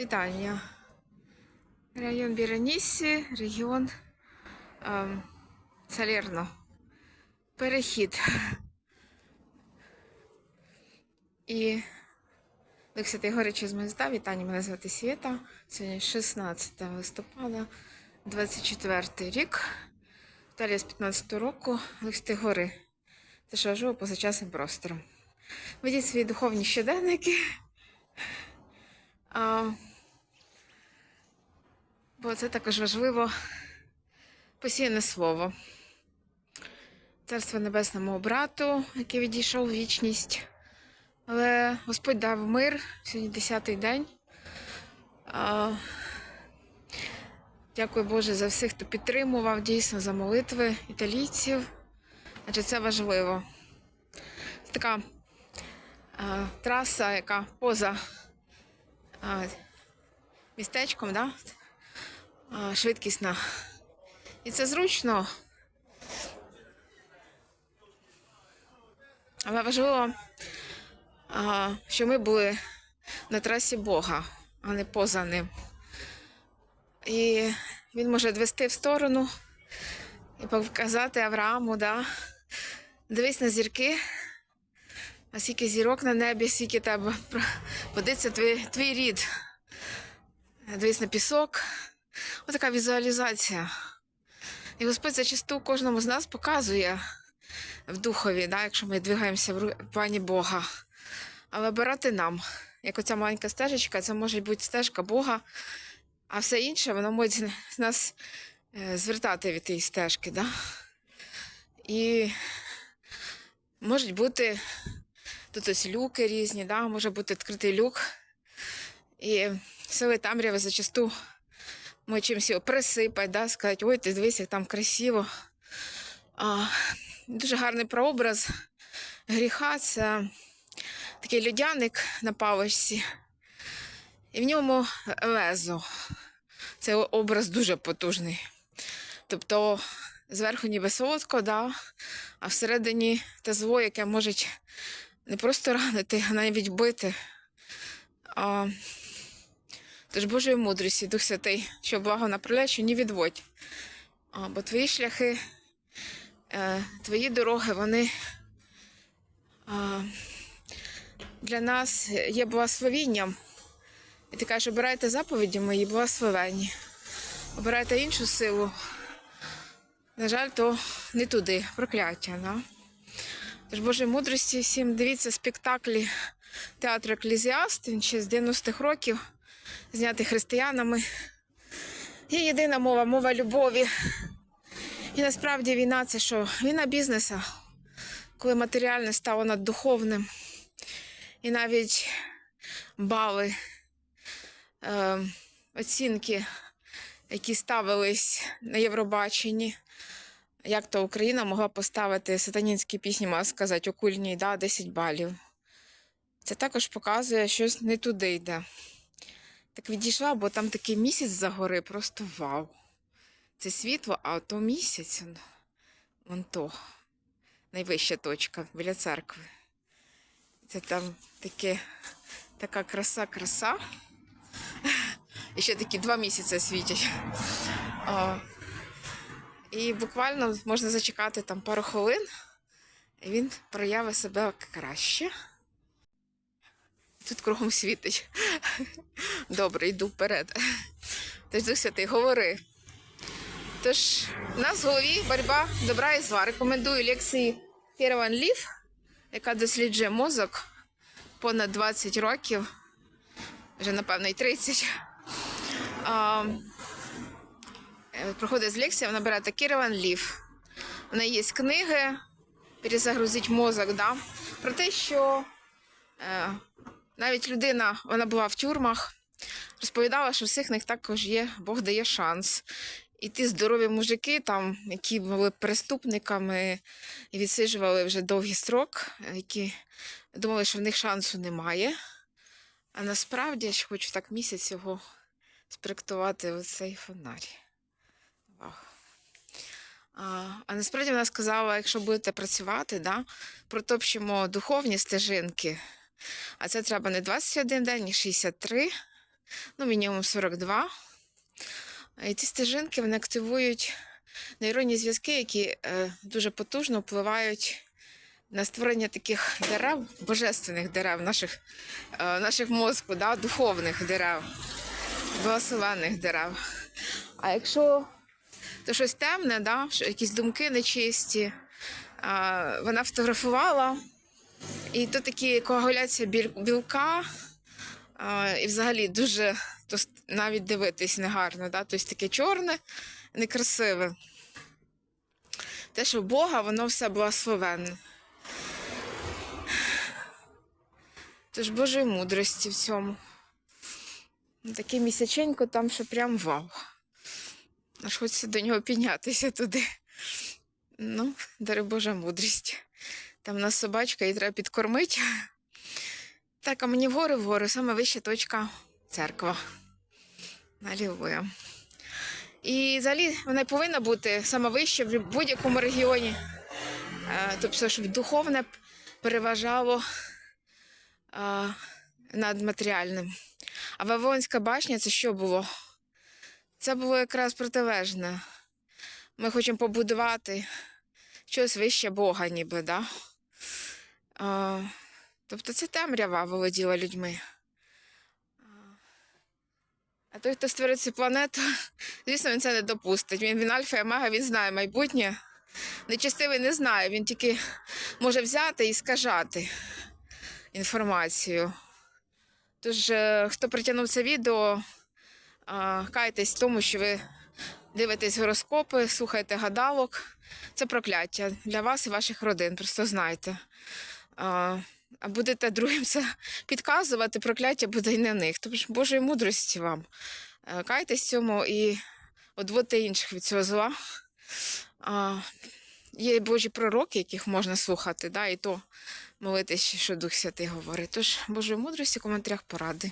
Вітання. Район Біранісі, регіон ем, Салерно. Перехід. І до Святої Гори Чизмезда. Вітання, мене звати Світа. Сьогодні 16 листопада, 24 рік. Далі з 15 року Святої Гори. Це що живу поза часом простором. Ведіть свої духовні щоденники. А, бо це також важливо посіяне слово. Царство Небесне брату, який відійшов у вічність. Але Господь дав мир, сьогодні 10-й день. Дякую Боже за всіх, хто підтримував дійсно за молитви італійців. Адже це важливо. Це така а, траса, яка поза а, містечком, да? Швидкісна. І це зручно. Але важливо, що ми були на трасі Бога, а не поза ним. І він може відвести в сторону і показати Аврааму, да? дивись на зірки, а скільки зірок на небі, скільки тебе водиться твій, твій рід. Дивись на пісок. Така візуалізація. І Господь зачасту кожному з нас показує в духові, да, якщо ми двигаємося в плані Бога. Але обирати нам. Як оця маленька стежечка, це може бути стежка Бога, а все інше воно може нас е, звертати від тієї стежки. Да? І можуть бути тут ось люки різні, да? може бути відкритий люк. І сили тамряви зачасту ми чимось його присипать, да? сказати, ой, ти дивись, як там красиво. А, дуже гарний прообраз гріха це такий людяник на паличці, і в ньому лезо. Це образ дуже потужний. Тобто зверху ніби солодко, да, а всередині те зло, яке може не просто ранити, а навіть бити. А, тож Божої мудрості, Дух Святий, що благо направляє, що не відводь. А, бо твої шляхи, е, твої дороги, вони а, для нас є благословінням. І ти кажеш, обирайте заповіді мої благословенні. Обирайте іншу силу. На жаль, то не туди, прокляття. Да? Тож Божої мудрості всім дивіться спектаклі театру Еклезіаст, він ще з 90-х років, знятий християнами. Є єдина мова, мова любові. І насправді війна це що? Війна бізнеса, коли матеріальне стало над духовним. І навіть бали, е, оцінки, які ставились на Євробаченні. Як то Україна могла поставити сатанінські пісні, можна сказати, окульні, да, 10 балів. Це також показує, що щось не туди йде. Так відійшла, бо там такий місяць за гори, просто вау. Це світло, а то місяць. он, Вон то. Найвища точка біля церкви. Це там таке, така краса-краса. І ще такі два місяці світять. О, і буквально можна зачекати там пару хвилин, і він проявить себе краще. Тут кругом світить. Добре, йду вперед. Тож Дух Святий, говори. Тож, у нас в голові боротьба добра і зла. Рекомендую лекції Керван Лів, яка досліджує мозок понад 20 років, вже напевно і 30. А, е, проходить з лекції, вона бере Керван Лів. У неї є книги перезагрузить мозок, да? про те, що е, навіть людина, вона була в тюрмах, розповідала, що всіх них також є, Бог дає шанс. І ті здорові мужики, там, які були преступниками і відсиджували вже довгий строк, які думали, що в них шансу немає. А насправді я ще хочу так місяць його спроектувати оцей фонарь. Вау. А, а насправді вона сказала, якщо будете працювати, да, протопчемо духовні стежинки. А це треба не 21 день, ні 63. ну, мінімум 42. І ці стежинки вони активують нейронні зв'язки, які е, дуже потужно впливають на створення таких дерев, божественних дерев, наших, е, наших мозку, да, духовних дерев, благословенних дерев. А якщо то щось темне, да, якісь думки нечисті, а, вона фотографувала, і то такі коагуляція білка, і взагалі дуже то навіть дивитись негарно, да? тобто таке чорне, некрасиве. Те, що в Бога, воно все благословенне. Тож Божої мудрості в цьому. Таке місяченько там, що прям вау. Аж хочеться до нього піднятися туди. Ну, дари Божа мудрість. Там у нас собачка, її треба підкормити. Так, а мені вгору вгору, саме вища точка церква. Налівує. І взагалі вона повинна бути саме вища в будь-якому регіоні. Е, Тобто, щоб духовне переважало е, над матеріальним. А Вавилонська башня це що було? Це було якраз протилежне. Ми хочемо побудувати щось вище Бога, ніби, да? Тобто це темрява володіла людьми. А, той, хто створив цю планету, звісно, він це не допустить. Він, він альфа і омега, він знає майбутнє. Нечестивий не знає, він тільки може взяти і скажати інформацію. Тож, е, хто притягнув це відео, кайтесь в тому, що ви дивитесь гороскопи, слухаєте гадалок. Це прокляття для вас і ваших родин. Просто знайте. А, будете другим це підказувати, прокляття буде й на них. Тож Божої мудрості вам. Е, Кайтесь цьому і одводьте інших від цього зла. А, є Божі пророки, яких можна слухати, да, і то молитись, що Дух Святий говорить. Тож Божої мудрості в коментарях поради.